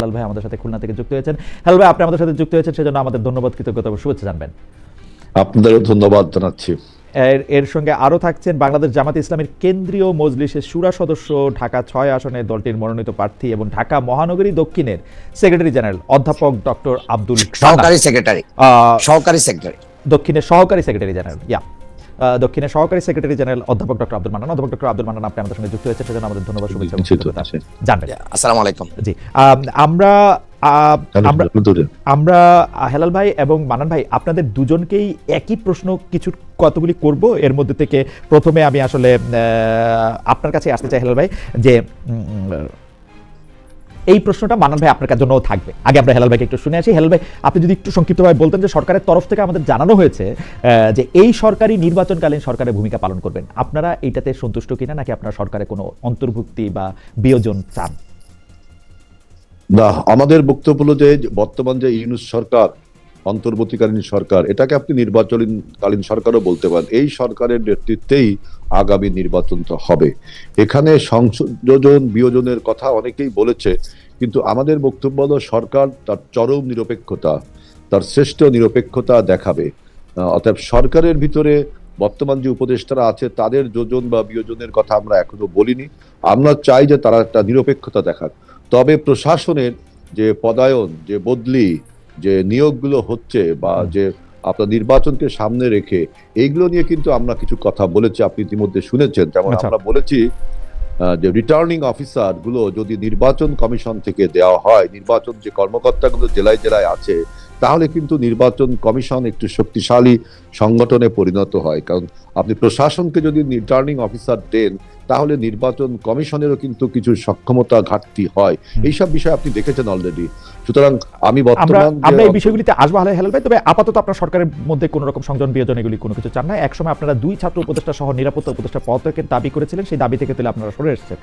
হেলাল ভাই আমাদের সাথে খুলনা থেকে যুক্ত হয়েছেন। হেলাল ভাই আপনি আমাদের সাথে যুক্ত হয়েছেন সেজন্য আমাদের ধন্যবাদ কৃতজ্ঞতা শুভেচ্ছা জানবেন। আপনাদেরও ধন্যবাদ জানাচ্ছি। এর এর সঙ্গে আরও থাকছেন বাংলাদেশ জামাত ইসলামের কেন্দ্রীয় মজলিসের সুরা সদস্য ঢাকা ছয় আসনের দলটির মনোনীত প্রার্থী এবং ঢাকা মহানগরী দক্ষিণের সেক্রেটারি জেনারেল অধ্যাপক ডক্টর আব্দুল সহকারী সেক্রেটারি আহ, সহকারী সেক্রেটারি। দক্ষিণের সহকারী সেক্রেটারি জেনারেল ইয়া। দক্ষিণের সহকারী সেক্রেটারি জেনারেল অধ্যাপক ডক্টর আব্দুল মান্নান। অধ্যাপক ডক্টর আব্দুল মান্নান আপনি আমাদের সঙ্গে যুক্ত হয়েছেন সেজন্য আমাদের ধন্যবাদ শুভেচ্ছা। জানবেন। আসসালামু আলাইকুম। জি আমরা আহ, আমরা হেলাল ভাই এবং মানান ভাই আপনাদের দুজনকেই একই প্রশ্ন কিছু কতগুলি করব? এর মধ্যে থেকে প্রথমে আমি আসলে আহ, আপনার কাছে আসতে চাই হেলাল ভাই যে এই প্রশ্নটা মানান ভাই আপনার জন্য থাকবে। আগে আমরা হেলাল ভাইকে একটু শুনে আসি। হেলাল ভাই, আপনি যদি একটু সংক্ষিপ্তভাবে বলতেন যে সরকারের তরফ থেকে আমাদের জানানো হয়েছে যে এই সরকারি নির্বাচনকালীন সরকারের ভূমিকা পালন করবেন। আপনারা এইটাতে সন্তুষ্ট কিনা, নাকি আপনার সরকারে কোনো অন্তর্ভুক্তি বা বিয়োজন চান? না, আমাদের বক্তব্য হলো যে বর্তমান যে ইউনুস সরকার অন্তর্বর্তীকালীন সরকার, এটাকে আপনি নির্বাচনকালীন সরকারও বলতে পারেন। এই সরকারের নেতৃত্বেই আগামী নির্বাচন তো হবে। এখানে সংযোজন, বিয়োজনের কথা অনেকেই বলেছে, কিন্তু আমাদের বক্তব্য হলো সরকার তার চরম নিরপেক্ষতা, তার শ্রেষ্ঠ নিরপেক্ষতা দেখাবে। অতএব সরকারের ভিতরে বর্তমান যে উপদেষ্টারা আছে, তাদের যোজন বা বিয়োজনের কথা আমরা এখনও বলিনি। আমরা চাই যে তারা একটা নিরপেক্ষতা দেখাক। তবে প্রশাসনের যে পদায়ন, যে বদলি যে নিয়োগগুলো হচ্ছে বা যে আপনার নির্বাচনকে সামনে রেখে এইগুলো নিয়ে কিন্তু আমরা কিছু কথা বলেছি আপনি ইতিমধ্যে শুনেছেন। যেমন আচ্ছা। আমরা বলেছি যে রিটার্নিং অফিসারগুলো যদি নির্বাচন কমিশন থেকে দেওয়া হয় নির্বাচন যে কর্মকর্তাগুলো জেলায় জেলায় আছে তাহলে কিন্তু নির্বাচন কমিশন একটু শক্তিশালী সংগঠনে পরিণত হয়। কারণ আপনি প্রশাসনকে যদি রিটার্নিং অফিসার দেন তাহলে নির্বাচন কমিশনেরও কিন্তু কিছু সক্ষমতা ঘাটতি হয়। এইসব বিষয় আপনি দেখেছেন অলরেডি সুতরাং আমি বর্তমান আমরা এই বিষয়গুলিতে আসব হালে হেলাল ভাই তবে আপাতত আপনার সরকারের মধ্যে কোনো রকম সংযোজন বিয়োজন এগুলি কোনো কিছু চান না। একসময় আপনারা দুই ছাত্র উপদেষ্টা সহ নিরাপত্তা উপদেষ্টা পদত্যাগের দাবি করেছিলেন সেই দাবি থেকে তাহলে আপনারা সরে এসেছেন।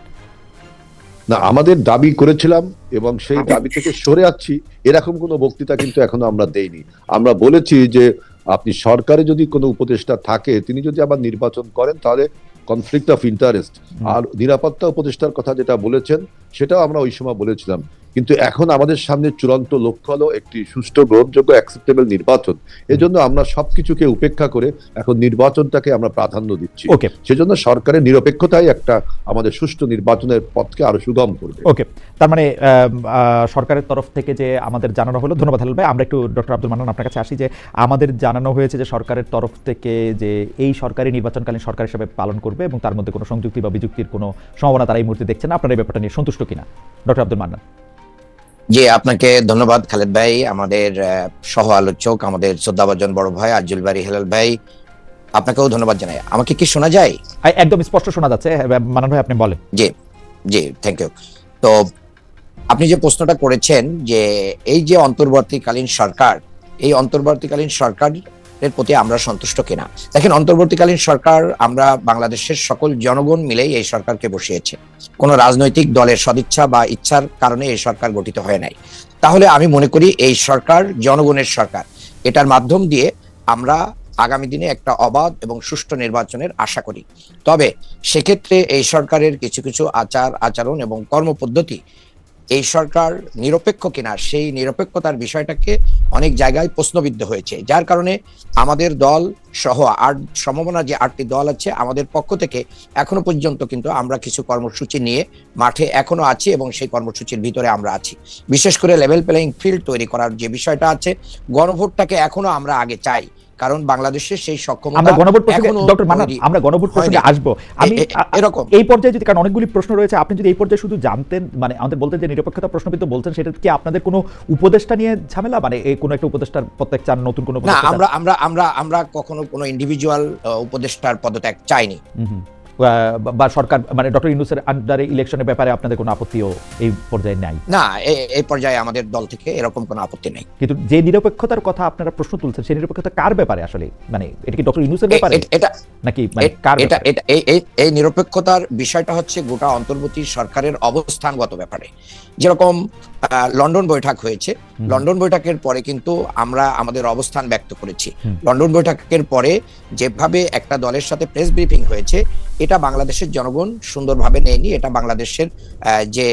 না আমাদের দাবি করেছিলাম এবং সেই দাবি থেকে সরে যাচ্ছি এরকম কোনো বক্তৃতা কিন্তু এখনও আমরা দেইনি। আমরা বলেছি যে আপনি সরকারে যদি কোনো উপদেষ্টা থাকে তিনি যদি আবার নির্বাচন করেন তাহলে কনফ্লিক্ট অফ ইন্টারেস্ট আর নিরাপত্তা উপদেষ্টার কথা যেটা বলেছেন সেটাও আমরা ওই সময় বলেছিলাম। কিন্তু এখন আমাদের সামনে চূড়ান্ত লক্ষ্য হলো একটি সুষ্ঠু গ্রহণযোগ্য অ্যাকসেপ্টেবল নির্বাচন। এজন্য আমরা সবকিছুকে উপেক্ষা করে এখন নির্বাচনটাকে আমরা প্রাধান্য দিচ্ছি। ওকে সেজন্য সরকারের নিরপেক্ষতাই একটা আমাদের সুষ্ঠু নির্বাচনের পথকে আরও সুগম করবে। ওকে তার মানে সরকারের তরফ থেকে যে আমাদের জানানো হলো ধন্যবাদ হেলাল ভাই। আমরা একটু ডক্টর আব্দুল মান্নান আপনার কাছে আসি যে আমাদের জানানো হয়েছে যে সরকারের তরফ থেকে যে এই সরকারি নির্বাচনকালীন সরকার হিসেবে পালন করবে এবং তার মধ্যে কোনো সংযুক্তি বা বিযুক্তির কোনো সম্ভাবনা তারা এই মুহূর্তে দেখছেন না। আপনারা এই ব্যাপারটা নিয়ে সন্তুষ্ট কিনা? ডক্টর আব্দুল মান্নান। জি আপনাকে ধন্যবাদ খালেদ ভাই আমাদের সহ আলোচক আমাদের শ্রদ্ধাভাজন বড় ভাই আজুল বাড়ি হেলাল ভাই আপনাকেও ধন্যবাদ জানাই। আমাকে কি শোনা যায়? একদম স্পষ্ট শোনা যাচ্ছে মানন ভাই আপনি বলেন। জি জি থ্যাংক ইউ তো আপনি যে প্রশ্নটা করেছেন যে এই যে অন্তর্বর্তীকালীন সরকার এই অন্তর্বর্তীকালীন সরকারের প্রতি আমরা সন্তুষ্ট কিনা। দেখেন, অন্তর্বর্তীকালীন সরকার আমরা বাংলাদেশের সকল জনগণ মিলেই এই সরকারকে বসিয়েছে। কোনো রাজনৈতিক দলের সদিচ্ছা বা ইচ্ছার কারণে এই সরকার গঠিত হয় নাই। তাহলে আমি মনে করি এই সরকার জনগণের সরকার। এটার মাধ্যম দিয়ে আমরা আগামী দিনে একটা অবাধ এবং সুষ্ঠু নির্বাচনের আশা করি। তবে সেক্ষেত্রে এই সরকারের কিছু কিছু আচার, আচরণ এবং কর্মপদ্ধতি এই সরকার নিরপেক্ষ কিনা, সেই নিরপেক্ষতার বিষয়টাকে অনেক জায়গায় প্রশ্নবিদ্ধ হয়েছে। যার কারণে আমাদের দল সহ আট সম্ভাবনা যে আটটি দল আছে, আমাদের পক্ষ থেকে এখনও পর্যন্ত কিন্তু আমরা কিছু কর্মসূচি নিয়ে মাঠে এখনও আছি এবং সেই কর্মসূচির ভিতরে আমরা আছি। বিশেষ করে লেভেল প্লেয়িং ফিল্ড তৈরি করার যে বিষয়টা আছে, গণভোটটাকে এখনও আমরা আগে চাই। কারণ বাংলাদেশের সেই সক্ষমতা আমরা গণভোট প্রসঙ্গে ডক্টর আমরা গণভোট প্রসঙ্গে। আসব। আমি এরকম। এই পর্যায়ে যদি কারণ অনেকগুলি প্রশ্ন রয়েছে আপনি যদি এই পর্যায়ে শুধু জানতেন মানে আমাদের বলতেন যে নিরপেক্ষতা প্রশ্নবিদ্ধ বলছেন সেটা কি আপনাদের কোনো উপদেষ্টা নিয়ে ঝামেলা? মানে এই কোনো একটা উপদেষ্টার প্রত্যেক চান নতুন কোনো না আমরা আমরা আমরা আমরা কখনো কোনো ইন্ডিভিজুয়াল উপদেষ্টার পদত্যাগ চাইনি। বা- সরকার মানে ডক্টর ইউনুসের আন্ডারে ইলেকশনের ব্যাপারে আপনাদের কোনো আপত্তিও এই পর্যায়ে নাই? না এই পর্যায়ে আমাদের দল থেকে এরকম কোনো আপত্তি নেই। কিন্তু যে নিরপেক্ষতার কথা আপনারা প্রশ্ন তুলছেন সেই নিরপেক্ষতা কার ব্যাপারে আসলে? মানে এটা কি ডক্টর ইউনুসের ব্যাপারে? এটা নাকি মানে কার এটা এই- এই নিরপেক্ষতার বিষয়টা হচ্ছে গোটা অন্তর্বর্তী সরকারের অবস্থানগত ব্যাপারে। যেরকম লন্ডন বৈঠক হয়েছে। লন্ডন বৈঠকের পরে কিন্তু আমরা আমাদের অবস্থান ব্যক্ত করেছি। লন্ডন বৈঠকের পরে যেভাবে একটা দলের সাথে প্রেস ব্রিফিং হয়েছে এটা বাংলাদেশের জনগণ সুন্দরভাবে নেয়নি। এটা বাংলাদেশের যে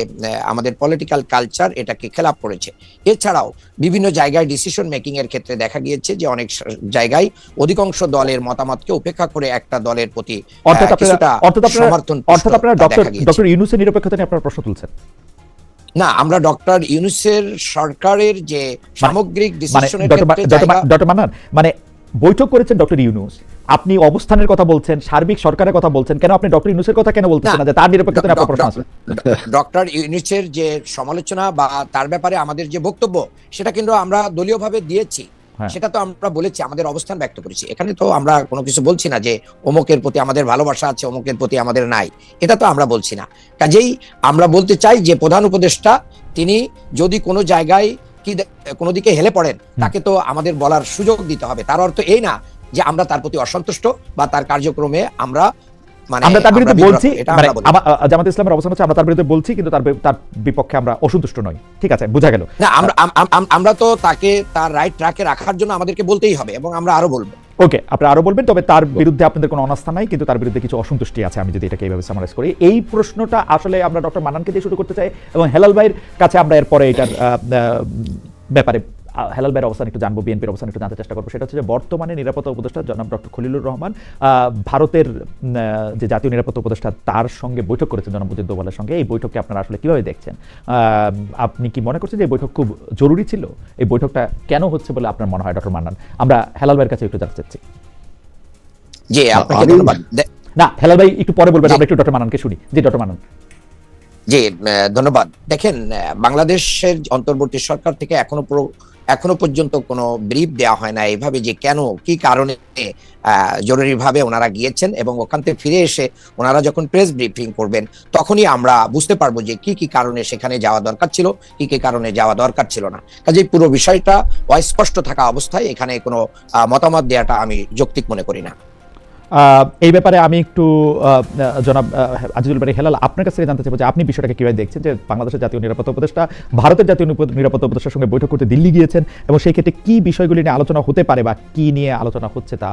আমাদের পলিটিক্যাল কালচার এটাকে খেলাপ করেছে। এছাড়াও বিভিন্ন জায়গায় ডিসিশন মেকিং এর ক্ষেত্রে দেখা গিয়েছে যে অনেক জায়গায় অধিকাংশ দলের মতামতকে উপেক্ষা করে একটা দলের প্রতি অর্থাৎ আপনারা। ডক্টর ইউনুসের নিরপেক্ষতা নিয়ে আপনারা প্রশ্ন তুলছেন। না আমরা ডক্টর ইউনুসের সরকারের যে সামগ্রিক মানে ডিসিশনের ডক্টর ক্ষেত্রে ডক্টর মান্নান মানে বৈঠক করেছেন ডক্টর ইউনুস আপনি অবস্থানের কথা বলছেন সার্বিক সরকারের কথা বলছেন কেন আপনি ডক্টর ইউনুসের কথা কেন বলতেছেন না যে তার নিরপেক্ষতা আপনার প্রশ্ন আছে ডক্টর ইউনুসের যে সমালোচনা বা তার ব্যাপারে আমাদের যে বক্তব্য সেটা কিন্তু আমরা দলীয়ভাবে দিয়েছি। সেটা তো আমরা বলেছি আমাদের অবস্থান ব্যক্ত করেছি। এখানে তো আমরা কোনো কিছু বলছি না যে অমুকের প্রতি আমাদের ভালোবাসা আছে অমুকের প্রতি আমাদের নাই। এটা তো আমরা বলছি না। কাজেই আমরা বলতে চাই যে প্রধান উপদেষ্টা তিনি যদি কোনো জায়গায় কি কোনো দিকে হেলে পড়েন তাকে তো আমাদের বলার সুযোগ দিতে হবে। তার অর্থ এই না যে আমরা তার প্রতি অসন্তুষ্ট বা তার কার্যক্রমে আমরা আমরা তার বিরুদ্ধে। বলছি মানে জামাত ইসলামের অবস্থান হচ্ছে আমরা তার বিরুদ্ধে বলছি কিন্তু তার তার বিপক্ষে আমরা অসন্তুষ্ট নই। ঠিক আছে বোঝা গেল। না আমরা আম- আম- আম- আমরা তো তাকে তার রাইট ট্র্যাকে রাখার জন্য আমাদেরকে বলতেই হবে এবং আমরা আরও বলব। ওকে আপনি আরও বলবেন তবে তার বিরুদ্ধে আপনাদের কোনো অনাস্থা নাই কিন্তু তার বিরুদ্ধে কিছু অসন্তুষ্টি আছে আমি যদি এটাকে এইভাবে সামারাইজ করি। এই প্রশ্নটা আসলে আমরা ডক্টর মানানকে দিয়ে শুরু করতে চাই এবং হেলাল ভাইয়ের কাছে আমরা এরপরে এটার ব্যাপারে হেলাল ভাইয়ের অবস্থান একটু জানব বিএনপির অবস্থান একটু জানতে চেষ্টা করব। সেটা হচ্ছে যে বর্তমানে নিরাপত্তা উপদেষ্টা জনাব ডক্টর খলিলুর রহমান ভারতের যে জাতীয় নিরাপত্তা উপদেষ্টা তার সঙ্গে বৈঠক করেছেন জনাব মুজিব দোভালের সঙ্গে। এই বৈঠককে আপনারা আসলে কীভাবে দেখছেন? আপনি কি মনে করছেন যে এই বৈঠক খুব জরুরি ছিল? এই বৈঠকটা কেন হচ্ছে বলে আপনার মনে হয় ডক্টর মান্নান? আমরা হেলাল ভাইয়ের কাছে একটু জানতে চাচ্ছি। জি আপনাকে ধন্যবাদ। না হেলাল ভাই একটু পরে বলবেন আমরা একটু ডক্টর মানানকে শুনি। জি ডক্টর মানান জি ধন্যবাদ। দেখেন বাংলাদেশের অন্তর্বর্তী সরকার থেকে এখনও পুরো এখনও পর্যন্ত কোনো ব্রিফ দেওয়া হয় না। এইভাবে যে কেন, কি কারণে জরুরিভাবে ওনারা গিয়েছেন এবং ওখান থেকে ফিরে এসে ওনারা যখন প্রেস ব্রিফিং করবেন, তখনই আমরা বুঝতে পারব যে কি কি কারণে সেখানে যাওয়া দরকার ছিল, কি কি কারণে যাওয়া দরকার ছিল না। কাজেই পুরো বিষয়টা অস্পষ্ট থাকা অবস্থায় এখানে কোনো মতামত দেওয়াটা আমি যৌক্তিক মনে করি না। এই ব্যাপারে আমি একটু জনাব আজিজুল বাড়ি হেলাল, আপনার কাছে জানতে চাইব যে আপনি বিষয়টাকে কীভাবে দেখছেন যে বাংলাদেশের জাতীয় নিরাপত্তা উপদেষ্টা, ভারতের জাতীয় নিরাপত্তা উপদেষ্টার সঙ্গে বৈঠক করতে দিল্লি গিয়েছেন, এবং সেই ক্ষেত্রে কি বিষয়গুলি নিয়ে আলোচনা হতে পারে বা কী নিয়ে আলোচনা হচ্ছে তা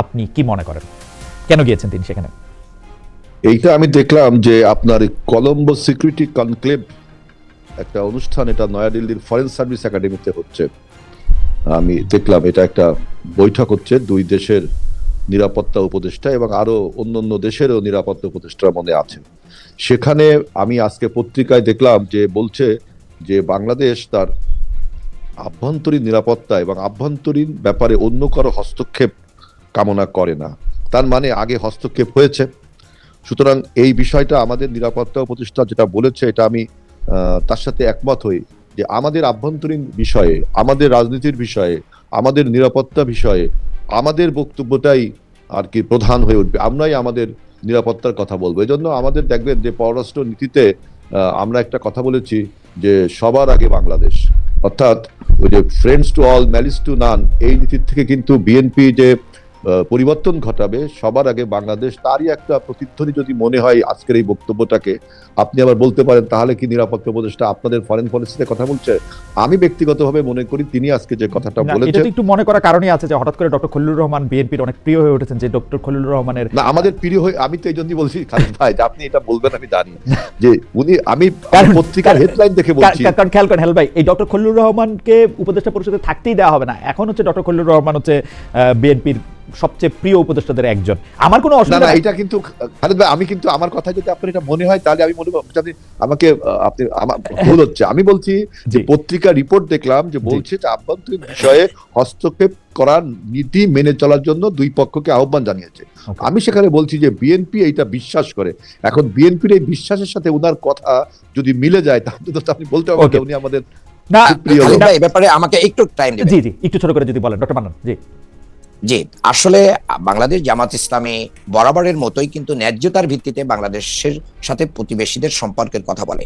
আপনি কি মনে করেন? কেন গিয়েছেন তিনি সেখানে? এইটা আমি দেখলাম যে আপনার কলম্বো সিকিউরিটি কনক্লেভ একটা অনুষ্ঠান, এটা নয়াদিল্লির ফরেন সার্ভিস একাডেমিতে হচ্ছে। আমি দেখলাম এটা একটা বৈঠক হচ্ছে, দুই দেশের নিরাপত্তা উপদেষ্টা এবং আরও অন্য অন্য দেশেরও নিরাপত্তা উপদেষ্টা মনে আছে সেখানে আমি আজকে পত্রিকায় দেখলাম যে বলছে যে বাংলাদেশ তার আভ্যন্তরীণ নিরাপত্তা এবং আভ্যন্তরীণ ব্যাপারে অন্য কারও হস্তক্ষেপ কামনা করে না। তার মানে আগে হস্তক্ষেপ হয়েছে। সুতরাং এই বিষয়টা আমাদের নিরাপত্তা উপদেষ্টা যেটা বলেছে, এটা আমি তার সাথে একমত হই যে আমাদের আভ্যন্তরীণ বিষয়ে, আমাদের রাজনীতির বিষয়ে, আমাদের নিরাপত্তা বিষয়ে আমাদের বক্তব্যটাই আর কি প্রধান হয়ে উঠবে। আমরাই আমাদের নিরাপত্তার কথা বলব। এই জন্য আমাদের দেখবেন যে পররাষ্ট্র নীতিতে আমরা একটা কথা বলেছি যে সবার আগে বাংলাদেশ। অর্থাৎ ওই যে friends to all malice to none এই নীতির থেকে কিন্তু বিএনপি যে পরিবর্তন ঘটাবে সবার আগে বাংলাদেশ তারই একটা প্রতিধ্বনি যদি মনে হয় আজকের এই বক্তব্যটাকে আপনি আবার বলতে পারেন তাহলে কি নিরাপত্তা উপদেষ্টা আপনাদের ফরেন পলিসিতে কথা বলছে? আমি ব্যক্তিগতভাবে মনে করি তিনি আজকে যে কথাটা না, এটা একটু মনে করার কারণই আছে যে হঠাৎ করে ডক্টর খলিলুর রহমান বিএনপির অনেক প্রিয় হয়ে উঠেছেন যে ডক্টর খলিলুর রহমানের না আমাদের প্রিয় হয়ে আমি তো এই জন্যই বলছি খালিদ ভাই যে আপনি এটা বলবেন আমি জানি। যে উনি আমি পত্রিকার হেডলাইন দেখে বলছি। কারণ খেয়াল করেন হেল ভাই এই ডক্টর খলিলুর রহমানকে উপদেষ্টা পরিষদে থাকতেই দেওয়া হবে না। এখন হচ্ছে ডক্টর খলিলুর রহমান হচ্ছে বিএনপির সবচেয়ে প্রিয় উপদেষ্টাদের একজন। আমার কোনো অসুবিধা না এটা কিন্তু খালিদ ভাই আমি কিন্তু আমার কথা যদি আপনার এটা মনে হয় তাহলে আমি মনে করি আপনি আমাকে আপনি আমার ভুল হচ্ছে। আমি বলছি যে পত্রিকা রিপোর্ট দেখলাম যে বলছে যে আভ্যন্তরীণ বিষয়ে হস্তক্ষেপ করার নীতি মেনে চলার জন্য দুই পক্ষকে আহ্বান জানিয়েছে। আমি সেখানে বলছি যে বিএনপি এইটা বিশ্বাস করে। এখন বিএনপির এই বিশ্বাসের সাথে ওনার কথা যদি মিলে যায় তাহলে তো আপনি বলতে পারবেন যে উনি আমাদের না এই ব্যাপারে আমাকে একটু টাইম দেবেন। জি জি একটু ছোট করে যদি বলেন ডক্টর মান্নান জি। জি আসলে বাংলাদেশ জামাত ইসলামী বরাবরের মতোই কিন্তু ন্যায্যতার ভিত্তিতে বাংলাদেশের সাথে প্রতিবেশীদের সম্পর্কের কথা বলে।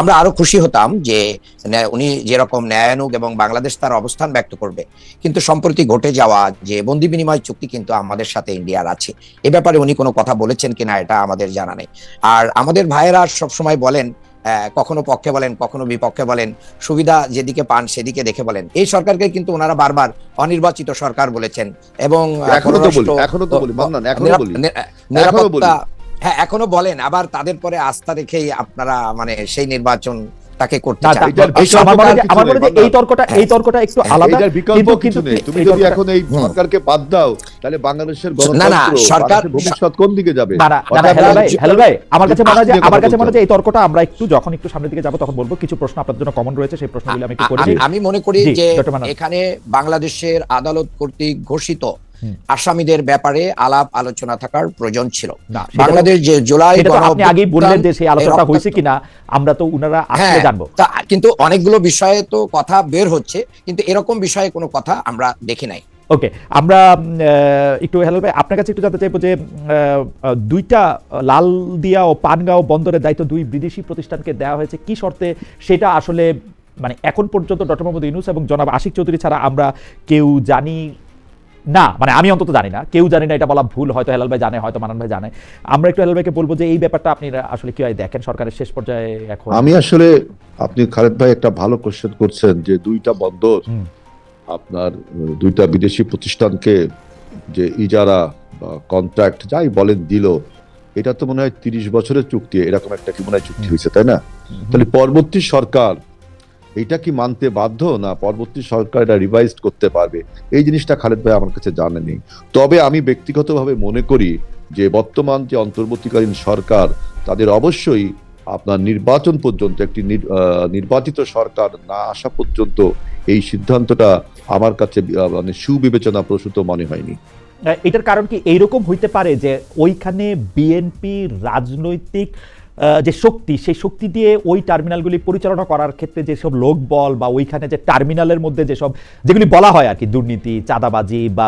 আমরা আরও খুশি হতাম যে উনি যেরকম ন্যায়ানুগ এবং বাংলাদেশ তার অবস্থান ব্যক্ত করবে। কিন্তু সম্প্রতি ঘটে যাওয়া যে বন্দি বিনিময় চুক্তি কিন্তু আমাদের সাথে ইন্ডিয়ার আছে। এ ব্যাপারে উনি কোনো কথা বলেছেন কিনা এটা আমাদের জানা নেই। আর আমাদের ভাইয়েরা সবসময় বলেন কখনো পক্ষে বলেন কখনো বিপক্ষে বলেন সুবিধা যেদিকে পান সেদিকে দেখে বলেন এই সরকারকে কিন্তু ওনারা বারবার অনির্বাচিত সরকার বলেছেন এবং এখনও তো বলি এখনও তো বলি এখনও বলি নি- এখনও বলি। নিরাপত্তা হ্যাঁ এখনও বলেন আবার তাদের পরে আস্থা রেখেই আপনারা মানে সেই নির্বাচনটাকে করতে না, না, এই আমার মনে হয় আমার মনে হয় এই তর্কটা এই তর্কটা একটু আলাদা। বিকল্প কিন্তু কিছু কিন্তু নেই। তুমি যদি এখন এই সরকারকে বাদ দাও তাহলে বাংলাদেশের না, না, গণতন্ত্র সরকার- ভবিষ্যৎ কোন দিকে যাবে? না, না, না, না, অর্থাৎ হেলাল ভাই, হেলাল ভাই, আমার কাছে মনে হয় যে আমার কাছে মনে হয় যে এই তর্কটা আমরা একটু যখন একটু সামনের দিকে যাব তখন বলব কিছু প্রশ্ন আপনাদের জন্য কমন রয়েছে সেই প্রশ্নগুলো আমি একটু করেছি আমি- মনে করি যে এখানে বাংলাদেশের আদালত কর্তৃক ঘোষিত। আসামিদের ব্যাপারে আলাপ আলোচনা থাকার প্রয়োজন ছিল। বাংলাদেশ যে জুলাই আপনি আগেই বললেন যে সেই এই আলোচনাটা হয়েছে কিনা আমরা তো উনারা আসলে হ্যাঁ, জানব। কিন্তু অনেকগুলো বিষয়ে তো কথা বের হচ্ছে কিন্তু এরকম বিষয়ে কোনো কথা আমরা দেখি নাই। ওকে আমরা একটু হেলাল ভাই আপনার কাছে একটু জানতে চাইব যে দুইটা লাল দিয়া ও পানগাঁও বন্দরের দায়িত্ব দুই বিদেশি প্রতিষ্ঠানকে দেওয়া হয়েছে কি শর্তে সেটা আসলে মানে এখন পর্যন্ত ডক্টর মোহাম্মদ ইউনুস এবং জনাব আশিক চৌধুরী ছাড়া আমরা কেউ জানি না মানে আমি অন্তত জানি না। কেউ জানি না এটা বলা ভুল হয়তো হেলাল ভাই জানে হয়তো মানান ভাই জানে। আমরা একটু হেলাল ভাইকে বলব যে এই ব্যাপারটা আপনি আসলে কি হয় দেখেন সরকারের শেষ পর্যায়ে এখন? আমি আসলে আপনি খালেদ ভাই একটা ভালো কোশ্চেন করছেন যে দুইটা বন্দর আপনার দুইটা বিদেশি প্রতিষ্ঠানকে যে ইজারা বা কন্ট্রাক্ট যাই বলেন দিল এটা তো মনে হয় তিরিশ বছরের চুক্তি এরকম একটা কি মনে হয় চুক্তি হয়েছে তাই না? তাহলে পরবর্তী সরকার এটা কি মানতে বাধ্য না পরবর্তী সরকার এটা রিভাইজ করতে পারবে? এই জিনিসটা খালেদ ভাই আমার কাছে জানেনি তবে আমি ব্যক্তিগতভাবে মনে করি যে বর্তমান যে অন্তর্বর্তীকালীন সরকার, তাদের অবশ্যই আপনার নির্বাচন পর্যন্ত একটি নির্বাচিত সরকার না আসা পর্যন্ত এই সিদ্ধান্তটা আমার কাছে মানে সুবিবেচনা প্রসূত মনে হয়নি। এটার কারণ কি এইরকম হইতে পারে যে ওইখানে বিএনপি রাজনৈতিক যে শক্তি সেই শক্তি দিয়ে ওই টার্মিনালগুলি পরিচালনা করার ক্ষেত্রে যেসব লোকবল বা ওইখানে যে টার্মিনালের মধ্যে যেসব যেগুলি বলা হয় আর কি দুর্নীতি চাঁদাবাজি বা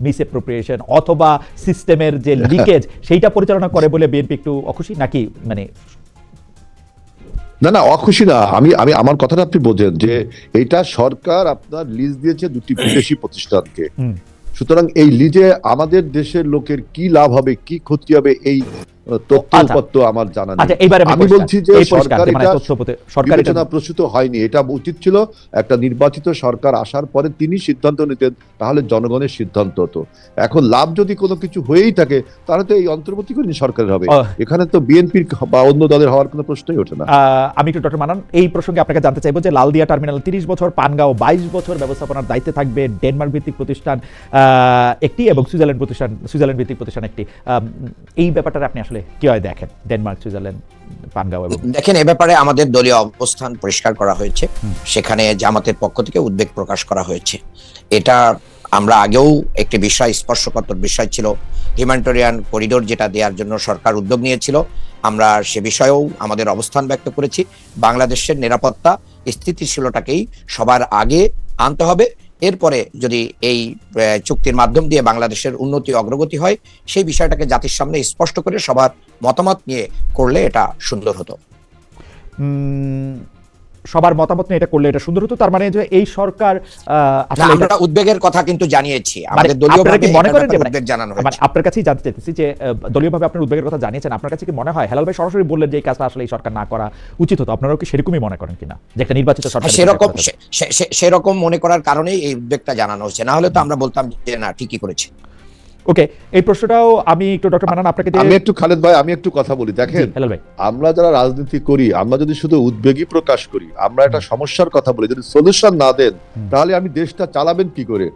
মিসএপ্রোপ্রিয়েশন অথবা সিস্টেমের যে লিকেজ সেইটা পরিচালনা করে বলে বিএনপি একটু অখুশি নাকি মানে না না অখুশি না। আমি আমি আমার কথাটা আপনি বোঝেন যে এটা সরকার আপনার লিজ দিয়েছে দুটি বিদেশি প্রতিষ্ঠানকে। সুতরাং এই লিজে আমাদের দেশের লোকের কি লাভ হবে কি ক্ষতি হবে এই তথ্য আচ্ছা। উপাত্ত আমার জানা নেই। আচ্ছা আমি বলছি যে সরকার মানে এটা সরকার এটা প্রসূত হয়নি। এটা উচিত ছিল একটা নির্বাচিত সরকার আসার পরে তিনি সিদ্ধান্ত নিতেন তাহলে জনগণের সিদ্ধান্ত হতো। এখন লাভ যদি কোনো কিছু হয়েই থাকে তাহলে তো এই অন্তর্বর্তীকালীন সরকারের হবে। এখানে তো বিএনপির বা অন্য দলের হওয়ার কোনো প্রশ্নই ওঠে না। আমি একটু ডক্টর মানান এই প্রসঙ্গে আপনাকে জানতে চাইব যে লালদিয়া টার্মিনাল তিরিশ বছর পানগাঁও বাইশ বছর ব্যবস্থাপনার দায়িত্বে থাকবে ডেনমার্ক ভিত্তিক প্রতিষ্ঠান আহ, একটি এবং সুইজারল্যান্ড প্রতিষ্ঠান সুইজারল্যান্ড ভিত্তিক প্রতিষ্ঠান একটি। এই ব্যাপারটা আপনি আসলে কীভাবে দেখেন ডেনমার্ক সুইজারল্যান্ড পানগাঁও এবং দেখেন এ ব্যাপারে আমাদের দলীয় অবস্থান পরিষ্কার করা হয়েছে। সেখানে জামাতের পক্ষ থেকে উদ্বেগ প্রকাশ করা হয়েছে। এটা আমরা আগেও একটি বিষয় স্পর্শকাতর বিষয় ছিল। হিউম্যানিটেরিয়ান করিডোর যেটা দেওয়ার জন্য সরকার উদ্যোগ নিয়েছিল আমরা সে বিষয়েও আমাদের অবস্থান ব্যক্ত করেছি। বাংলাদেশের নিরাপত্তা স্থিতিশীলতাকেই সবার আগে আনতে হবে। এরপরে যদি এই চুক্তির মাধ্যম দিয়ে বাংলাদেশের উন্নতি অগ্রগতি হয়, সেই বিষয়টাকে জাতির সামনে স্পষ্ট করে সবার মতামত নিয়ে করলে এটা সুন্দর হতো। সবার মতামত নিয়ে এটা করলে এটা সুন্দর হতো। তার মানে যে এই সরকার আসলে আমরা উদ্বেগের কথা কিন্তু জানিয়েছি। মানে আমাদের দলীয় কি মনে করেন যে মানে- উদ্বেগ জানানো হয়েছে। আপনার কাছেই জানতে চাইতেছি যে আহ, দলীয়ভাবে আপনার উদ্বেগের কথা জানিয়েছেন। আপনার কাছে কি মনে হয়? হেলাল ভাই সরাসরি বললেন যে এই কাজটা আসলে এই সরকার না করা উচিত হতো। আপনারাও কি সেরকমই মনে করেন কিনা? যে একটা নির্বাচিত সরকার হ্যাঁ, সেরকম সেরকম মনে করার কারণেই এই উদ্বেগটা জানানো হচ্ছে না হলে তো আমরা বলতাম যে না ঠিকই করেছে। ওকে এই প্রশ্নটাও আমি একটু ডক্টর মানান আপনাকে আমি একটু খালেদ ভাই আমি একটু কথা বলি। দেখেন আমরা যারা রাজনীতি করি আমরা যদি শুধু উদ্বেগই প্রকাশ করি আমরা একটা সমস্যার কথা বলি যদি সলিউশন না দেন তাহলে আমি দেশটা চালাবেন কি করে?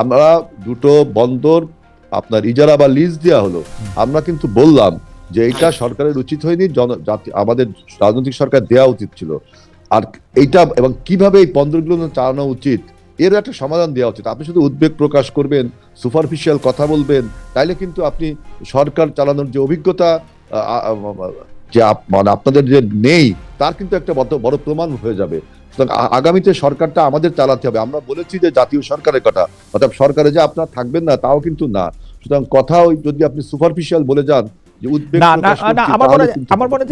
আমরা দুটো বন্দর আপনার ইজারা বা লিজ দেওয়া হলো। আমরা কিন্তু বললাম যে এটা সরকারের উচিত হয়নি জন আমাদের রাজনৈতিক সরকার দেওয়া উচিত ছিল। আর এইটা এবং কীভাবে এই বন্দরগুলো চালানো উচিত এর একটা সমাধান দেওয়া উচিত। আপনি শুধু উদ্বেগ প্রকাশ করবেন সুপারফিশিয়াল কথা বলবেন তাইলে কিন্তু আপনি সরকার চালানোর যে অভিজ্ঞতা যে মানে আপনাদের যে নেই তার কিন্তু একটা বড় বড় প্রমাণ হয়ে যাবে। সুতরাং আগামীতে সরকারটা আমাদের চালাতে হবে। আমরা বলেছি যে জাতীয় সরকারের কথা অর্থাৎ সরকারে যে আপনার থাকবেন না তাও কিন্তু না। সুতরাং কথা ওই যদি আপনি সুপারফিশিয়াল বলে যান যে উদ্বেগ না না প্রকাশ না আমার মনে আমার মনে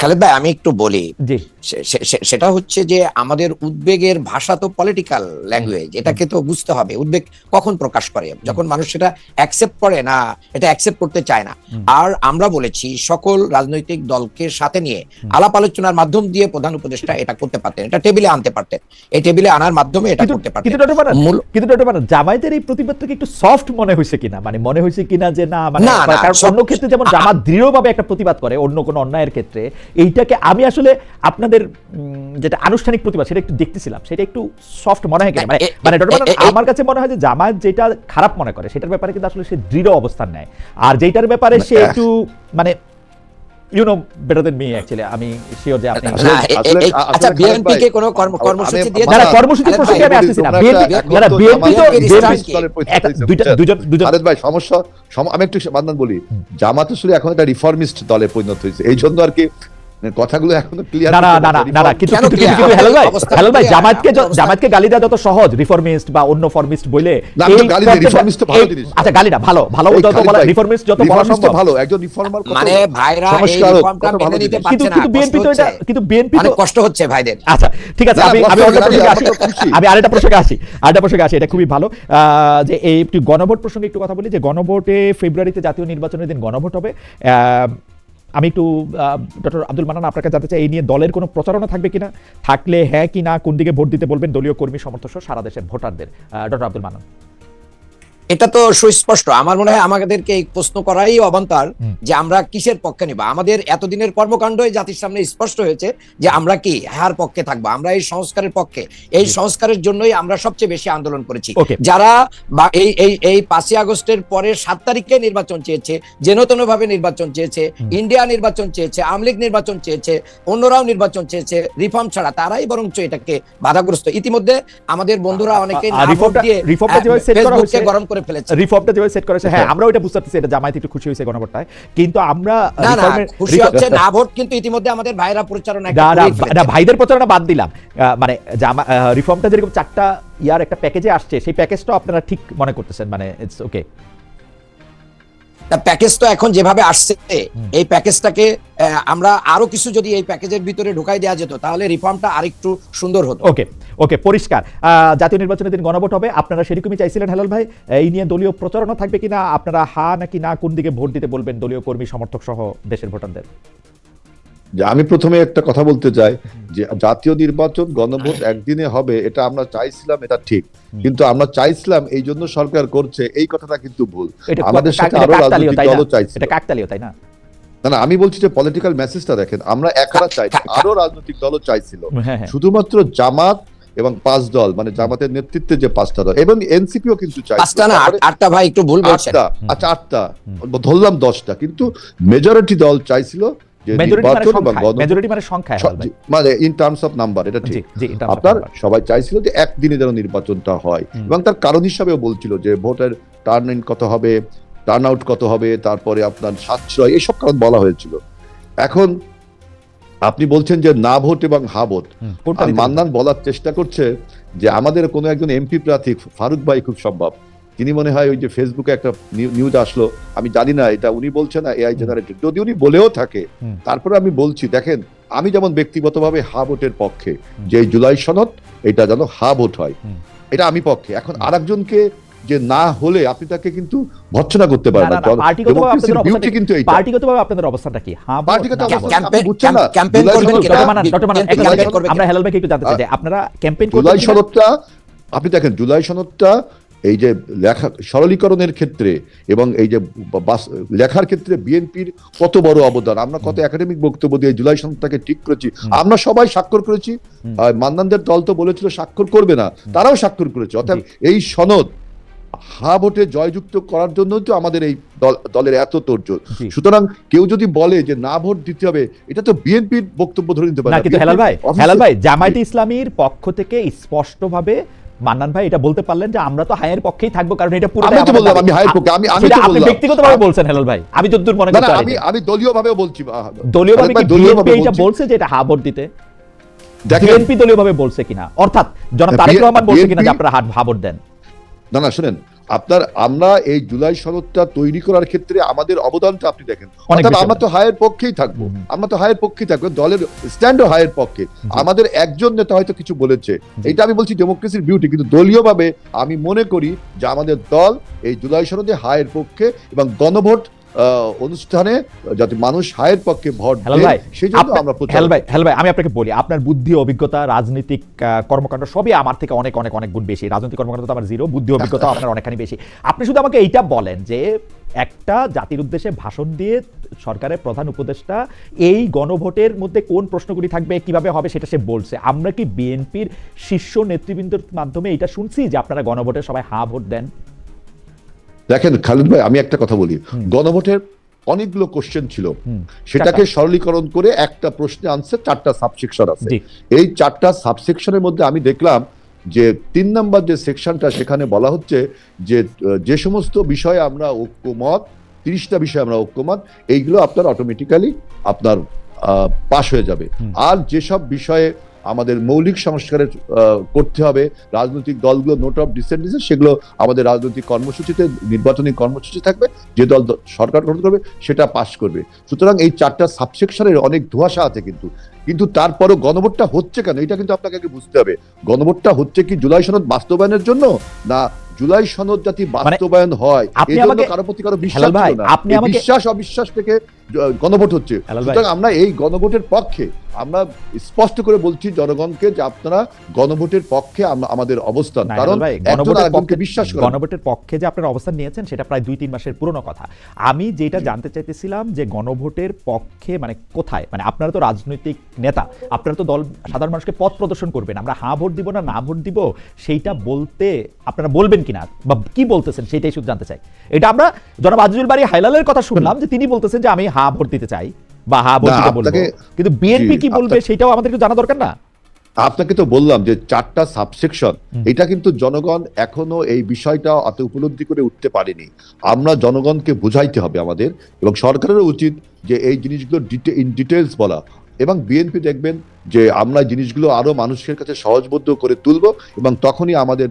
খালেদ ভাই আমি একটু বলি। সেটা হচ্ছে যে আমাদের উদ্বেগের ভাষা তো পলিটিক্যাল ল্যাঙ্গুয়েজ এটাকে তো বুঝতে হবে। উদ্বেগ কখন প্রকাশ করে? যখন মানুষ সেটা অ্যাকসেপ্ট করে না এটা অ্যাকসেপ্ট করতে চায় না। আর আমরা বলেছি সকল রাজনৈতিক দলকে সাথে নিয়ে আলাপ আলোচনার মাধ্যম দিয়ে প্রধান উপদেষ্টা এটা করতে পারতেন এটা টেবিলে আনতে পারতেন। এই টেবিলে আনার মাধ্যমে এটা করতে পারতেন। কিন্তু ডক্টর জামায়াতের এই প্রতিবাদটাকে একটু সফট মনে হয়েছে কিনা? মানে মনে হয়েছে কিনা যে না মানে কারণ অন্য ক্ষেত্রে যেমন জামাত দৃঢ়ভাবে একটা প্রতিবাদ করে অন্য কোনো অন্যায়ের ক্ষেত্রে। এইটাকে আমি আসলে আপনাদের যেটা আনুষ্ঠানিক প্রতিবাদ সেটা একটু দেখতেছিলাম সেটা একটু সফট মনে হয় কেন? মানে মানে আমার কাছে মনে হয় যে জামায়াত যেটা খারাপ মনে করে সেটার ব্যাপারে কিন্তু আসলে সে দৃঢ় অবস্থান নেয়। আর যেটার ব্যাপারে সে একটু মানে you know better than me actually আমি শিওর যে আপনি আচ্ছা বিএনপি কে কোনো কর্ম- কর্মসূচি দিয়ে না, কর্মসূচি প্রসঙ্গে আমি আসতেছি না। বিএনপি বিএনপি তো-? দুজন- দুজন- ভাই সমস্যা আমি একটু বান্দান বলি জামাত আসলে এখন একটা রিফর্মিস্ট দলে পরিণত হয়েছে এই জন্য আর কি কথাগুলো এখনও ক্লিয়ার না না না না না না কিন্তু কেন কিন্তু কিন্তু হেলাল ভাই হেলাল ভাই জামাতকে জামাতকে গালি দেওয়া যত সহজ রিফর্মিস্ট বা অন্য ফর্মিস্ট বলে গালি তো ভালো জিনিস। আচ্ছা গালিটা ভালো ভালো এই যত বলা রিফর্মিস্ট যত বলা সম্ভব। ভালো একজন রিফর্মার মানে ভাইরা এই রিফর্মটা মেনে নিতে পারছে না কিন্তু বিএনপি তো কষ্ট এটা হচ্ছে। কিন্তু বিএনপি তো কষ্ট হচ্ছে ভাইদের। আচ্ছা ঠিক আছে আমি আমি অন্য প্রসঙ্গে আসি। আমি আরেকটা প্রসঙ্গে আসি আরেকটা প্রসঙ্গে আসি এটা খুবই ভালো। আহ, যে এই একটু গণভোট প্রসঙ্গে একটু কথা বলি যে গণভোটে ফেব্রুয়ারিতে জাতীয় নির্বাচনের দিন গণভোট হবে। আহ, আমি একটু ডক্টর আব্দুল মানান আপনাকে জানতে চাই, এই নিয়ে দলের কোনো প্রচারণা থাকবে কিনা? থাকলে হ্যাঁ কি না, কোন দিকে ভোট দিতে বলবেন? দলীয় কর্মী, সমর্থক সারা দেশের ভোটারদের। ডক্টর আব্দুল মানান এটা তো সুস্পষ্ট। আমার মনে হয় আমাদেরকে এই প্রশ্ন করাই অবান্তর যে আমরা কিসের পক্ষে নিব? আমাদের এতদিনের কর্মকাণ্ডই জাতির সামনে স্পষ্ট হয়েছে যে আমরা কি হার পক্ষে থাকব? আমরা এই সংস্কারের পক্ষে। এই সংস্কারের জন্যই আমরা সবচেয়ে বেশি আন্দোলন করেছি। যারা বা এই এই এই পাঁচই আগস্টের পরে সাত তারিখে নির্বাচন চেয়েছে যেনতন ভাবে নির্বাচন চেয়েছে ইন্ডিয়া নির্বাচন চেয়েছে আমলিগ নির্বাচন চেয়েছে অন্যরাও নির্বাচন চেয়েছে রিফর্ম ছাড়া তারাই বরঞ্চ এটাকে বাধাগ্রস্ত। ইতিমধ্যে আমাদের বন্ধুরা অনেকে set করা গরম করে ফেলেছে। রিফর্মটা যেভাবে সেট করেছে হ্যাঁ আমরা ওইটা বুঝতে পারছি এটা জামায়াত একটু খুশি হয়েছে গণভোটটায়। কিন্তু আমরা খুশি হচ্ছে না ভোট কিন্তু ইতিমধ্যে আমাদের ভাইরা ফেলেছে। না, ভাইদের প্রচারণা বাদ দিলাম। মানে জামা রিফর্মটা যেরকম চারটা ইয়ার একটা প্যাকেজে আসছে সেই প্যাকেজটা আপনারা ঠিক মনে করতেছেন মানে ইটস ওকে তা প্যাকেজ তো এখন যেভাবে আসছে এই প্যাকেজটাকে আমরা আরও কিছু যদি এই প্যাকেজের ভিতরে ঢুকাই দেওয়া যেত তাহলে রিফর্মটা আরেকটু সুন্দর হতো। ওকে ওকে পরিষ্কার। আহ, জাতীয় নির্বাচনের দিন গণভোট হবে। আপনারা সেরকমই চাইছিলেন হেলাল ভাই। এই নিয়ে দলীয় প্রচারণা থাকবে কিনা? আপনারা হা নাকি না কোন দিকে ভোট দিতে বলবেন দলীয় কর্মী সমর্থক সহ দেশের ভোটারদের? যে আমি প্রথমে একটা কথা বলতে চাই যে জাতীয় নির্বাচন গণভোট একদিনে হবে এটা আমরা চাইছিলাম এটা ঠিক। কিন্তু আমরা চাইছিলাম এই জন্য সরকার করছে এই কথাটা কিন্তু ভুল। আমাদের সাথে আরও রাজনৈতিক দলও চাইছিল। এটা কাকতালীয় তাই না? না না আমি বলছি যে পলিটিক্যাল মেসেজটা দেখেন আমরা একারা চাই আরও রাজনৈতিক দলও চাইছিল। হ্যাঁ হ্যাঁ। শুধুমাত্র জামাত এবং পাঁচ দল মানে জামাতের নেতৃত্বে যে পাঁচটা দল এবং এনসিপিও কিন্তু চাইছিল পাঁচটা না আটটা ভাই একটু ভুল বলছেন। আচ্ছা আটটা ধরলাম দশটা কিন্তু মেজরিটি দল চাইছিল মানে মানে। মানে ইন টার্মস অফ নাম্বার এটা ঠিক। জি in terms of আপনার সবাই চাইছিল যে একদিনে যেন নির্বাচনটা হয় এবং তার কারণ হিসাবেও বলছিল যে ভোটের টার্ন ইন কত হবে টার্ন আউট কত হবে তারপরে আপনার সাশ্রয় এসব কারণ বলা হয়েছিল। এখন আপনি বলছেন যে না ভোট এবং হা ভোট। মান্নান বলার চেষ্টা করছে যে আমাদের কোনো একজন এমপি প্রার্থী ফারুক ভাই খুব সম্ভব তিনি মনে হয় ওই যে ফেসবুকে একটা নিউজ আসলো আমি জানি না এটা উনি বলছেন না এআই জেনারেটেড যদি উনি বলেও থাকে তারপরে আমি বলছি দেখেন আমি যেমন ব্যক্তিগতভাবে হা ভোটের পক্ষে যে জুলাই সনদ এটা যেন হা ভোট হয় এটা আমি পক্ষে। এখন আরেকজনকে যে না হলে আপনি তাকে কিন্তু ভর্সনা করতে না, পারবেন। না, না, পার্টিগতভাবে আপনাদের বিউটি কিন্তু এইটা। পার্টিগতভাবে আপনাদের অবস্থানটা কি? হ্যাঁ পার্টিগত না। ভোট? অবস্থান- ক্যাম্পেইন আপনি বুঝছেন না? ক্যাম্পেইন জুলাই করবেন সনদ- কিনা doctor Manan, doctor Manan, BNP এক ক্যাম্পেইন মিনিট, করবে আমরা হেলাল ভাইকে একটু জানতে চাই। আপনারা ক্যাম্পেইন জুলাই সনদটা আপনি দেখেন জুলাই সনদটা এই যে লেখা সরলীকরণের ক্ষেত্রে এবং এই যে লেখার ক্ষেত্রে বিএনপির কত বড় অবদান? আমরা কত একাডেমিক বক্তব্য দিয়ে জুলাই সনদটাকে ঠিক করেছি? আমরা সবাই স্বাক্ষর করেছি। আর মান্নানদের দল তো বলেছিল স্বাক্ষর করবে না। তারাও স্বাক্ষর করেছে। অর্থাৎ এই সনদ হা ভোটে জয়যুক্ত করার জন্য তো আমাদের এই দল- দলের এত তোড়জোড়। জি। সুতরাং কেউ যদি বলে যে না ভোট দিতে হবে এটা তো বিএনপির বক্তব্য ধরে নিতে পারে না। কিন্তু হেলাল ভাই? হেলাল ভাই জামায়াতে ইসলামীর পক্ষ থেকে স্পষ্টভাবে মান্নান ভাই এটা বলতে পারলেন যে আমরা তো হায়ের পক্ষেই থাকব কারণ এটা পুরো আমি তো বললাম, আমি হায়ের পক্ষে, আমি- আমি তো বললাম। আপনি ব্যক্তিগতভাবে বলছেন হেলাল ভাই। আমি যতদূর মনে করি না আমি আমি দলীয় ভাবে বলছি দলীয় ভাবে কি বিএনপি এটা বলছে। যে এটা হা ভোট দিতে? দেখেন বিএনপি দলীয়ভাবে বলছে কিনা? অর্থাৎ জনাব তারেক রহমান বলছে কিনা যে আপনারা হা ভোট দেন? না না শুনেন আপনার আমরা এই জুলাই সনদটা তৈরি করার ক্ষেত্রে আমাদের অবদানটা আপনি দেখেন। অর্থাৎ আমরা তো হায়ের পক্ষেই থাকব। আমরা তো হায়ের পক্ষেই থাকব দলের স্ট্যান্ডও হায়ের পক্ষে। আমাদের একজন নেতা হয়তো কিছু বলেছে। এটা আমি বলছি ডেমোক্রেসির বিউটি কিন্তু দলীয়ভাবে আমি মনে করি যে আমাদের দল এই জুলাই সনদে হায়ের পক্ষে এবং গণভোট অনুষ্ঠানে যাতে মানুষ হায়ের পক্ষে ভোট দেয় সেই জন্য আমরা ভাই হেলাল ভাই আমি আপনাকে বলি আপনার বুদ্ধি অভিজ্ঞতা রাজনৈতিক কর্মকাণ্ড সবই আমার থেকে অনেক অনেক অনেক গুণ বেশি। রাজনৈতিক কর্মকাণ্ড তো আমার জিরো বুদ্ধি অভিজ্ঞতা আপনার অনেকখানি বেশি। আপনি শুধু আমাকে এইটা বলেন যে একটা জাতির উদ্দেশ্যে ভাষণ দিয়ে সরকারের প্রধান উপদেষ্টা এই গণভোটের মধ্যে কোন প্রশ্নগুলি থাকবে কীভাবে হবে সেটা সে বলছে। আমরা কি বিএনপির শীর্ষ নেতৃবৃন্দের মাধ্যমে এটা শুনছি যে আপনারা গণভোটে সবাই হা ভোট দেন? দেখেন খালিদ ভাই আমি একটা কথা বলি। গণভোটের অনেকগুলো কোশ্চেন ছিল। সেটাকে সরলীকরণ করে একটা প্রশ্নে আনছে চারটা সাবসেকশন আছে। এই চারটা সাবসেকশনের মধ্যে আমি দেখলাম যে তিন নাম্বার যে সেকশনটা সেখানে বলা হচ্ছে যে যে সমস্ত বিষয়ে আমরা ঐক্যমত তিরিশটা বিষয়ে আমরা ঐক্যমত এইগুলো আপনার অটোমেটিক্যালি আপনার পাশ হয়ে যাবে। আর যেসব বিষয়ে আমাদের মৌলিক সংস্কারের করতে হবে। রাজনৈতিক দলগুলো নোট অফ ডিসেন্ডিসে সেগুলো আমাদের রাজনৈতিক কর্মসূচিতে নির্বাচনী কর্মসূচি থাকবে যে দল সরকার গঠন করবে সেটা পাশ করবে। সুতরাং এই চারটা সাবসেকশনের অনেক ধোঁয়াশা আছে কিন্তু। কিন্তু তারপরও গণভোটটা হচ্ছে কেন? এটা কিন্তু আপনাকে আগে বুঝতে হবে। গণভোটটা হচ্ছে কি জুলাই সনদ বাস্তবায়নের জন্য না জুলাই সনদ যাতে বাস্তবায়ন হয়? এই জন্য কারও প্রতি কারও বিশ্বাস ভাই, আপনি বিশ্বাস অবিশ্বাস থেকে গণভোট হচ্ছে। সুতরাং আমরা এই গণভোটের পক্ষে আমরা স্পষ্ট করে বলছি জনগণকে যে আপনারা গণভোটের পক্ষে আমাদের অবস্থান। কারণ গণভোটের পক্ষে- বিশ্বাস গণভোটের পক্ষে যে আপনারা অবস্থান নিয়েছেন সেটা প্রায় দুই তিন মাসের পুরনো কথা। আমি যেটা জানতে চাইতেছিলাম যে গণভোটের পক্ষে মানে কোথায়? মানে আপনারা তো রাজনৈতিক নেতা আপনারা তো দল সাধারণ মানুষকে পথ প্রদর্শন করবেন। আমরা হ্যাঁ ভোট দিব না না ভোট দিব সেইটা বলতে আপনারা বলবেন কিনা? বা কি বলতেছেন সেটাই শুধু জানতে চাই। এটা আমরা জনাব আজিজুল বাড়ি হাইলালের কথা শুনলাম যে তিনি বলতেছেন যে আমি হ্যাঁ ভোট দিতে চাই বা হ্যাঁ ভোট দিতে বলব। কিন্তু বিএনপি কি বলবে সেটাও আমাদের একটু জানা দরকার না? আপনাকে তো বললাম যে চারটা সাবসেকশন এটা কিন্তু জনগণ এখনও এই বিষয়টা অত উপলব্ধি করে উঠতে পারেনি। আমরা জনগণকে বুঝাইতে হবে আমাদের এবং সরকারেরও উচিত যে এই জিনিসগুলো ইন ডিটেলস বলা। এবং বিএনপি দেখবেন যে আমরা এই জিনিসগুলো আরও মানুষের কাছে সহজবোধ্য করে তুলবো এবং তখনই আমাদের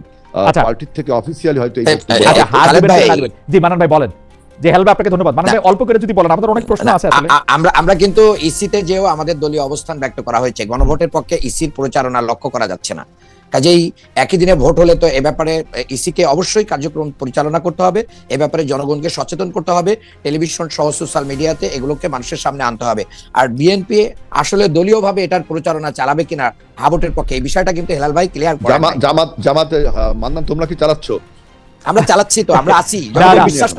আচ্ছা। পার্টির থেকে অফিসিয়ালি হয়তো আচ্ছা দেবেন। জি মানান ভাই বলেন। যে হেলবে আপনাকে ধন্যবাদ। ভাই অল্প করে যদি বলেন আমাদের অনেক প্রশ্ন আছে আসলে। আমরা আমরা কিন্তু ইসিতে যেও আমাদের দলীয় অবস্থান ব্যক্ত করা হয়েছে। গণভোটের পক্ষে ইসির প্রচারণা লক্ষ্য করা যাচ্ছে না। কাজেই একই দিনে ভোট হলে তো এ ব্যাপারে ইসিকে অবশ্যই কার্যক্রম পরিচালনা করতে হবে। এ ব্যাপারে জনগণকে সচেতন করতে হবে। টেলিভিশন সহ সোশ্যাল মিডিয়াতে এগুলোকে মানুষের সামনে আনতে হবে। আর বিএনপি আসলে দলীয়ভাবে এটার প্রচারণা চালাবে কিনা হাভোটের পক্ষে এই বিষয়টা কিন্তু হেলাল ভাই ক্লিয়ার জামা জামাত জামাতে আহ, মান্নান তোমরা কি চালাচ্ছ? আমরা চালাচ্ছি তো আমরা আছি। বিশ্বাস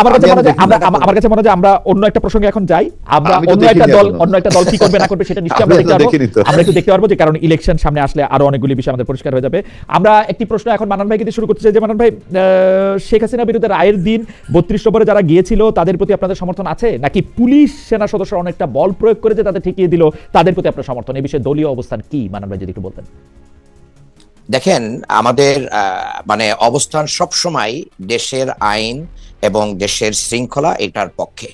আমরা কাছে মনে হয় আমরা- আমরা কাছে মনে হয় আমরা অন্য একটা প্রসঙ্গে এখন যাই। আমরা অন্য একটা দল অন্য একটা দল কি করবে না করবে সেটা নিশ্চয়ই আমরা দেখতে পারব। আমরা একটু দেখতে পারব যে কারণ ইলেকশন সামনে আসলে আরও অনেকগুলি বিষয় আমাদের পরিষ্কার হয়ে যাবে। আমরা একটি প্রশ্ন এখন মানান ভাইকে দিয়ে শুরু করতে চাই যে মানান ভাই শেখ হাসিনা বিরুদ্ধে রায়ের দিন বত্রিশ নম্বরে যারা গিয়েছিল তাদের প্রতি আপনাদের সমর্থন আছে? নাকি পুলিশ সেনা সদস্য অনেকটা বল প্রয়োগ করে যে তাদের ঠেকিয়ে দিল তাদের প্রতি আপনার সমর্থন? এই বিষয়ে দলীয় অবস্থান কি মানান ভাই যদি একটু বলতেন। দেখেন, আমাদের মানে অবস্থান সবসময় দেশের আইন এবং দেশের শৃঙ্খলা এটার পক্ষে।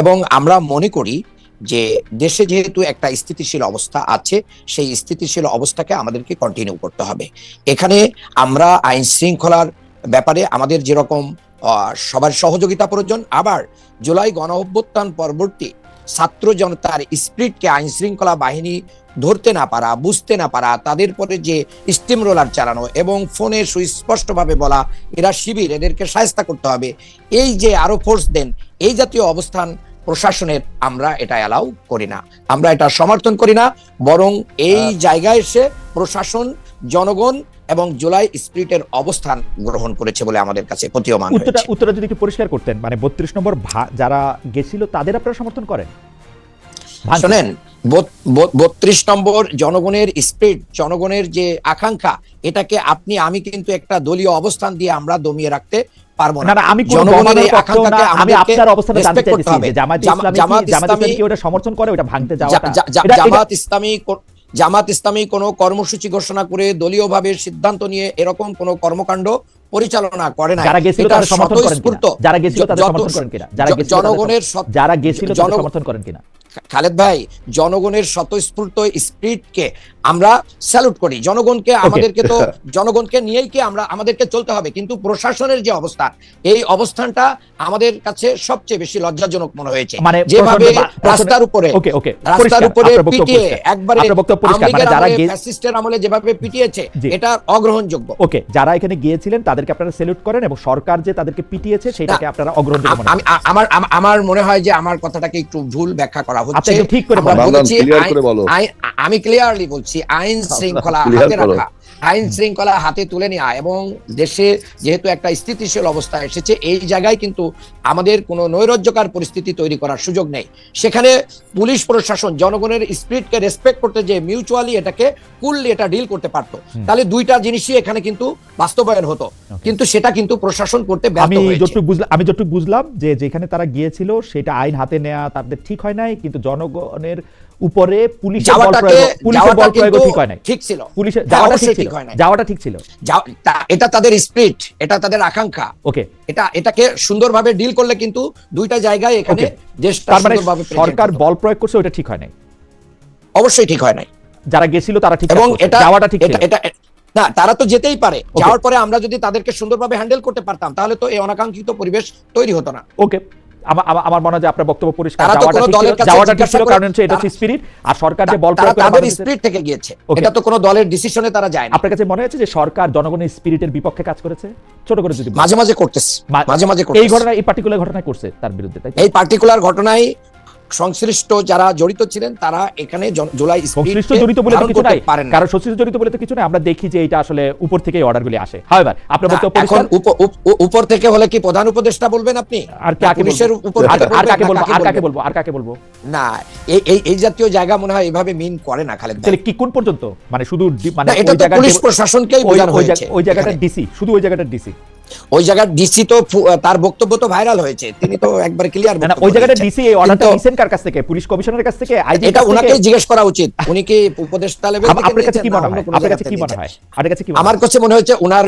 এবং আমরা মনে করি যে দেশে যেহেতু একটা স্থিতিশীল অবস্থা আছে, সেই স্থিতিশীল অবস্থাকে আমাদেরকে কন্টিনিউ করতে হবে। এখানে আমরা আইন শৃঙ্খলার ব্যাপারে আমাদের যেরকম সবার সহযোগিতা প্রয়োজন, আবার জুলাই গণ অভ্যুত্থান পরবর্তী ছাত্র জনতার স্পিরিটকে আইন শৃঙ্খলা বাহিনী ধরতে না পারা বুঝতে না পারা তাদের পরে যে স্টিম রোলার চালানো এবং ফোনে সুস্পষ্টভাবে বলা এরা শিবির এদেরকে সায়স্তা করতে হবে। এই যে আরও ফোর্স দেন এই জাতীয় অবস্থান প্রশাসনের আমরা এটা অ্যালাউ করি না। আমরা এটা সমর্থন করি না বরং এই জায়গায় এসে প্রশাসন জনগণ এবং জুলাই স্পিরিটের অবস্থান গ্রহণ করেছে বলে আমাদের কাছে প্রতীয়মান উত্তরটা উত্তরটা যদি একটু পরিষ্কার করতেন মানে বত্রিশ নম্বর যারা গেছিল তাদের আপনারা সমর্থন করেন। শোনেন বত্রিশ নম্বর জনগণের স্পিরিট জনগণের যে আকাঙ্ক্ষা এটাকে আপনি আমি কিন্তু একটা দলীয় অবস্থান দিয়ে আমরা দমিয়ে রাখতে পারব না আমি আমি আপনার অবস্থানে জানতে হবে। যে জামাত ইসলামী জামাত ইসলামী কি ওটা সমর্থন করে ওটা ভাঙতে এটা- জামাত ইসলামী জামাত ইসলামী কোনো কর্মসূচি ঘোষণা করে দলীয়ভাবে সিদ্ধান্ত নিয়ে এরকম কোনো কর্মকাণ্ড পরিচালনা করে না যারা গেছিল তারা সমর্থন করেন কিনা? যারা গেছিল তাদের সমর্থন করেন কিনা? যারা গেছিল তাদের জনগণের যারা গেছিল তাদের সমর্থন করেন কিনা? খালেদ ভাই জনগণের স্বতঃস্ফূর্ত স্পিরিটকে আমরা স্যালুট করি। জনগণকে আমাদেরকে তো জনগণকে নিয়েই কি আমরা আমাদেরকে চলতে হবে। কিন্তু প্রশাসনের যে অবস্থা এই অবস্থানটা আমাদের কাছে সবচেয়ে বেশি লজ্জাজনক মনে হয়েছে। মানে যেভাবে রাস্তার উপরে রাস্তার উপরে পিটিয়ে একবারে মানে যারা ফ্যাসিস্টের আমলে যেভাবে পিটিয়েছে এটা অগ্রহণযোগ্য। ওকে যারা এখানে গিয়েছিলেন তাদেরকে আপনারা সেলুট করেন এবং সরকার যে তাদেরকে পিটিয়েছে সেটাকে আপনারা অগ্রহণযোগ্য মনে আমার আমার মনে হয় যে আমার কথাটাকে একটু ভুল ব্যাখ্যা করা হচ্ছে আপনি ঠিক করে। আমি ক্লিয়ারলি বলছি আইন শৃঙ্খলা হাতে রাখা। আইন শৃঙ্খলা হাতে তুলে নেওয়া এবং দেশে যেহেতু একটা স্থিতিশীল অবস্থা এসেছে এই জায়গায় কিন্তু আমাদের কোনো নৈরাজ্যকার পরিস্থিতি তৈরি করার সুযোগ নেই। সেখানে পুলিশ প্রশাসন জনগণের স্পিরিটকে রেসপেক্ট করতে যে মিউচুয়ালি এটাকে কুললি এটা ডিল করতে পারতো। তাহলে দুইটা জিনিসই এখানে কিন্তু বাস্তবায়ন হতো। কিন্তু সেটা কিন্তু প্রশাসন করতে ব্যর্থ আমি হয়েছে। যতটুকু বুঝলাম আমি যতটুকু বুঝলাম যে যেখানে তারা গিয়েছিল সেটা আইন হাতে নেওয়া তাদের ঠিক হয় নাই কিন্তু জনগণের উপরে পুলিশের বল প্রয়োগ পুলিশের যাওয়াটা বল প্রয়োগ ঠিক হয় নাই। ঠিক ছিল। পুলিশের যাওয়াটা ঠিক ছিল। যাওয়াটা ঠিক ছিল। এটা তাদের স্পিরিট এটা তাদের আকাঙ্ক্ষা। ওকে এটা এটাকে সুন্দরভাবে ডিল করলে কিন্তু দুইটা জায়গায় এখানে তার মানে সুন্দরভাবে সরকার বল প্রয়োগ করছে ওটা ঠিক হয় নাই? অবশ্যই ঠিক হয় নাই। যারা গেছিল তারা ঠিক এবং এটা যাওয়াটা ঠিক এটা না তারা তো যেতেই পারে। যাওয়ার পরে আমরা যদি তাদেরকে সুন্দরভাবে হ্যান্ডেল করতে পারতাম তাহলে তো এই অনাকাঙ্ক্ষিত পরিবেশ তৈরি হতো না। ওকে আমার মনে হয় যে আপনার বক্তব্য পরিষ্কার। যাওয়াটা ঠিক ছিল। কারণ হচ্ছে এটা হচ্ছে স্পিরিট আর সরকার যে বল প্রয়োগ তাদের স্পিরিট থেকে গিয়েছে। এটা তো কোনো দলের ডিসিশনে তারা যায় না আপনার কাছে মনে হচ্ছে যে সরকার জনগণের স্পিরিটের বিপক্ষে কাজ করেছে? ছোট করে যদি মাঝে মাঝে করতেছে। মাঝে মাঝে মাঝে এই ঘটনা এই পার্টিকুলার ঘটনায় করছে তার বিরুদ্ধে তাই এই পার্টিকুলার ঘটনায় সংশ্লিষ্ট যারা জড়িত ছিলেন তারা এখানে জুলাই সংশ্লিষ্ট জড়িত বলে তো কিছু নাই। কারণ সংশ্লিষ্ট জড়িত বলে তো কিছু নাই। আমরা দেখি যে এটা আসলে উপর থেকে অর্ডারগুলি আসে। হয় আপনার না, বক্তব্য এখন উপর থেকে হলে কি প্রধান উপদেষ্টা বলবেন আপনি? আর কাকে পুলিশের উপর আর- কাকে বলব? আর কাকে বলব? আর কাকে বলব? না এই এই- জাতীয় জায়গা মনে হয় এভাবে মিন করে না খালেদ তাহলে কি কোন পর্যন্ত? মানে শুধু মানে ওই তো পুলিশ প্রশাসনকেই বোঝানো হয়েছে। ওই জায়গাটা ডিসি শুধু ওই জায়গাটা ডিসি ওই জায়গার ডিসি তো তার বক্তব্য তো ভাইরাল হয়েছে। তিনি তো একবার ক্লিয়ার না ওই জায়গাটা ডিসি এই অর্ডারটা নিছেন কার কাছ থেকে? পুলিশ কমিশনারের কাছ থেকে? আইজি এটা ওনাকে জিজ্ঞেস করা উচিত। উনি কি উপদেষ্টা লেভেল থেকে আপনার কাছে কি মনে হয়? আপনার কাছে কি মনে? হয়? আপনার কাছে কি আমার কাছে মনে হয়েছে ওনার